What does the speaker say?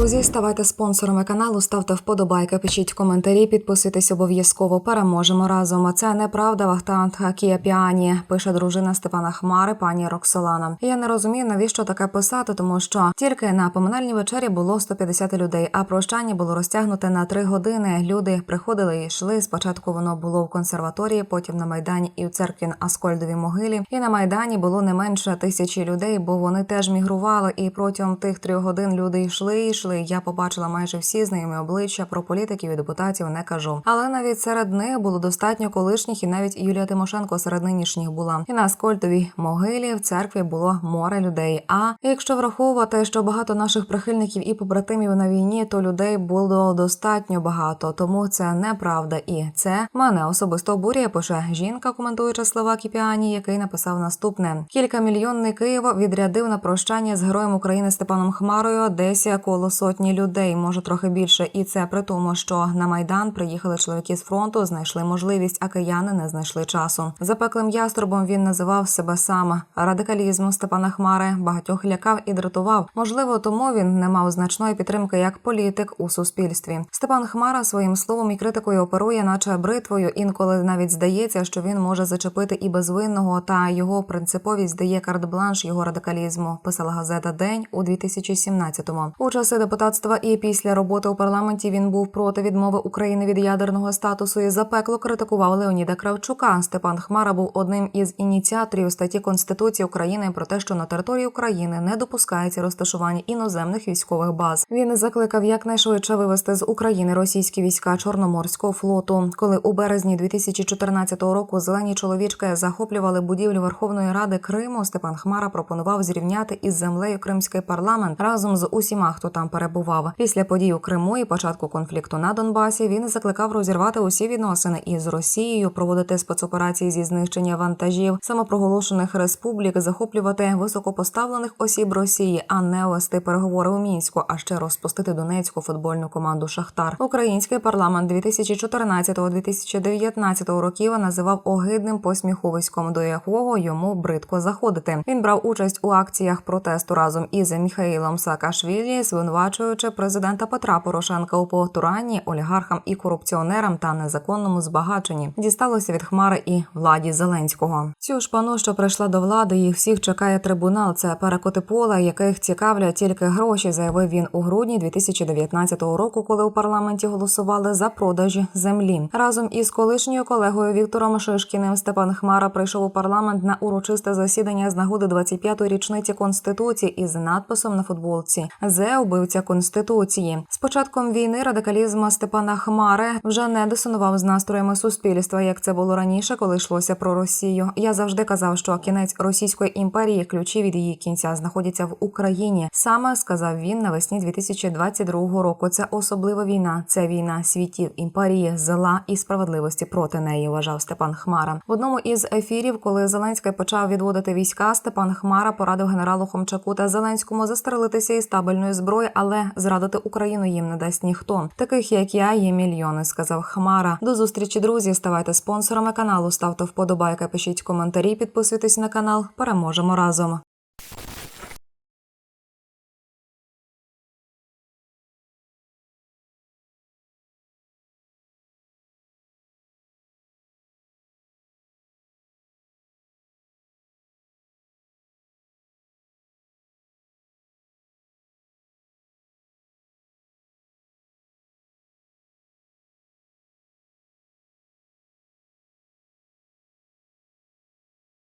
Друзі, ставайте спонсорами каналу, ставте вподобайки, пишіть коментарі, підписуйтесь обов'язково. Переможемо разом. Це неправда. Вахтанг Кія Піані пише дружина Степана Хмари, пані Роксолана. Я не розумію, навіщо таке писати, тому що тільки на поминальній вечері було 150 людей, а прощання було розтягнуте на три години. Люди приходили і йшли. Спочатку воно було в консерваторії, потім на майдані і в церкві на Аскольдовій могилі. І на майдані було не менше тисячі людей, бо вони теж мігрували. І протягом тих трьох годин люди йшли, йшли. Я побачила майже всі знайомі обличчя про політиків і депутатів не кажу. Але навіть серед них було достатньо колишніх, і навіть Юлія Тимошенко серед нинішніх була. І на Аскольдовій могилі в церкві було море людей. А якщо враховувати, що багато наших прихильників і побратимів на війні, то людей було достатньо багато, тому це неправда. І це мене особисто обурює. Пише жінка, коментуючи слова Кіпіані, який написав наступне: кілька мільйонний Київ відрядив на прощання з героєм України Степаном Хмарою десь коло сотні людей, може трохи більше. І це при тому, що на майдан приїхали чоловіки з фронту, знайшли можливість, а кияни не знайшли часу. Запеклим яструбом він називав себе сам. Радикалізм Степана Хмари багатьох лякав і дратував. Можливо, тому він не мав значної підтримки як політик у суспільстві. Степан Хмара своїм словом і критикою оперує, наче бритвою. Інколи навіть здається, що він може зачепити і безвинного, та його принциповість дає карт-бланш його радикалізму. Писала газета День у 2017-му. У часи депутатства і після роботи у парламенті він був проти відмови України від ядерного статусу і запекло критикував Леоніда Кравчука. Степан Хмара був одним із ініціаторів статті Конституції України про те, що на території України не допускається розташування іноземних військових баз. Він закликав якнайшвидше вивести з України російські війська Чорноморського флоту. Коли у березні 2014 року зелені чоловічки захоплювали будівлю Верховної Ради Криму, Степан Хмара пропонував зрівняти із землею кримський парламент разом з усіма, хто там перебував. Після подій у Криму і початку конфлікту на Донбасі він закликав розірвати усі відносини із Росією, проводити спецоперації зі знищення вантажів самопроголошених республік, захоплювати високопоставлених осіб Росії, а не вести переговори у мінську, а ще розпустити донецьку футбольну команду Шахтар. Український парламент 2014-2019 років називав огидним посміховиськом, до якого йому бридко заходити. Він брав участь у акціях протесту разом із Міхаїлом Саакашвілі, звинувачуючи президента Петра Порошенка у потуранні олігархам і корупціонерам та незаконному збагаченні. Дісталося від хмари і владі Зеленського. Цю ж пану, що прийшла до влади, їх всіх чекає трибунал. Це перекоти пола, яких цікавлять тільки гроші, заявив він у грудні 2019 року, коли у парламенті голосували за продажі землі. Разом із колишньою колегою Віктором Шишкіним Степан Хмара прийшов у парламент на урочисте засідання з нагоди 25-ї річниці конституції із надписом на футболці Зе убивця конституції. З початком війни радикалізм Степана Хмари вже не дисонував з настроями суспільства, як це було раніше, коли йшлося про Росію. Я завжди казав, що кінець Російської імперії, ключі від її кінця знаходяться в Україні. Саме сказав він навесні 2022 року. Це особлива війна. Це війна світів імперії, зла і справедливості проти неї. Вважав Степан Хмара. В одному із ефірів, коли Зеленський почав відводити війська, Степан Хмара порадив генералу Хомчаку та Зеленському застрелитися із табельної зброї, але зрадити Україну їм не дасть ніхто. Таких як я є мільйони, сказав Хмара. До зустрічі, друзі. Ставайте спонсорами каналу, ставте вподобайки, пишіть коментарі, підписуйтесь на канал. Переможемо разом.